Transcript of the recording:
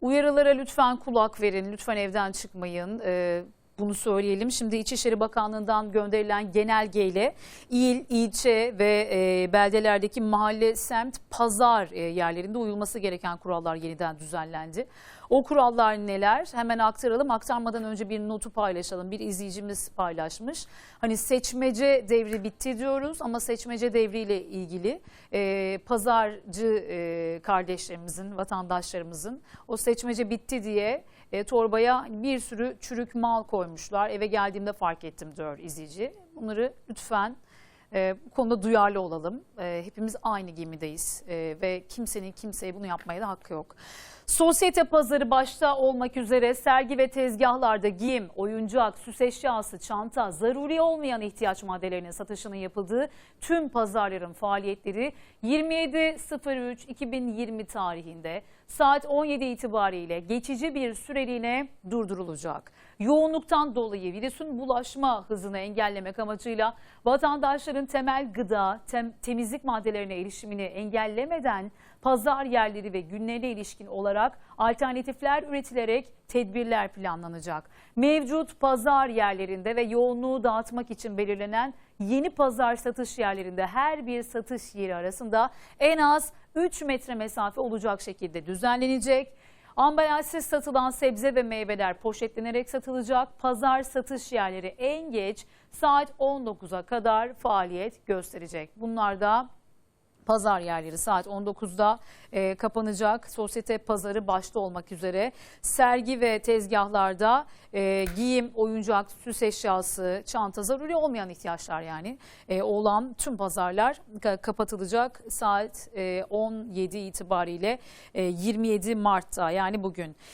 Uyarılara lütfen kulak verin, lütfen evden çıkmayın. Ee, bunu söyleyelim. Şimdi İçişleri Bakanlığı'ndan gönderilen genelgeyle il, ilçe ve e, beldelerdeki mahalle, semt, pazar e, yerlerinde uyulması gereken kurallar yeniden düzenlendi. O kurallar neler? Hemen aktaralım. Aktarmadan önce bir notu paylaşalım. Bir izleyicimiz paylaşmış. Hani seçmece devri bitti diyoruz ama seçmece devriyle ilgili e, pazarcı e, kardeşlerimizin, vatandaşlarımızın o seçmece bitti diye e, torbaya bir sürü çürük mal koymuşlar. Eve geldiğimde fark ettim diyor izleyici. Bunları lütfen e, bu konuda duyarlı olalım. E, hepimiz aynı gemideyiz e, ve kimsenin kimseye bunu yapmaya da hakkı yok. Sosyete pazarı başta olmak üzere sergi ve tezgahlarda giyim, oyuncak, süs eşyası, çanta, zaruri olmayan ihtiyaç maddelerinin satışının yapıldığı tüm pazarların faaliyetleri 27.03.2020 tarihinde saat 17 itibariyle geçici bir süreliğine durdurulacak. Yoğunluktan dolayı virüsün bulaşma hızını engellemek amacıyla vatandaşların temel gıda, tem- temizlik maddelerine erişimini engellemeden pazar yerleri ve günlerine ilişkin olarak alternatifler üretilerek tedbirler planlanacak. Mevcut pazar yerlerinde ve yoğunluğu dağıtmak için belirlenen yeni pazar satış yerlerinde her bir satış yeri arasında en az 3 metre mesafe olacak şekilde düzenlenecek. Ambalajsız satılan sebze ve meyveler poşetlenerek satılacak. Pazar satış yerleri en geç saat 19'a kadar faaliyet gösterecek. Bunlar da pazar yerleri saat 19'da e, kapanacak. Sosyete pazarı başta olmak üzere sergi ve tezgahlarda e, giyim, oyuncak, süs eşyası, çanta, zaruri olmayan ihtiyaçlar yani e, olan tüm pazarlar ka- kapatılacak saat e, 17 itibariyle e, 27 Mart'ta yani bugün.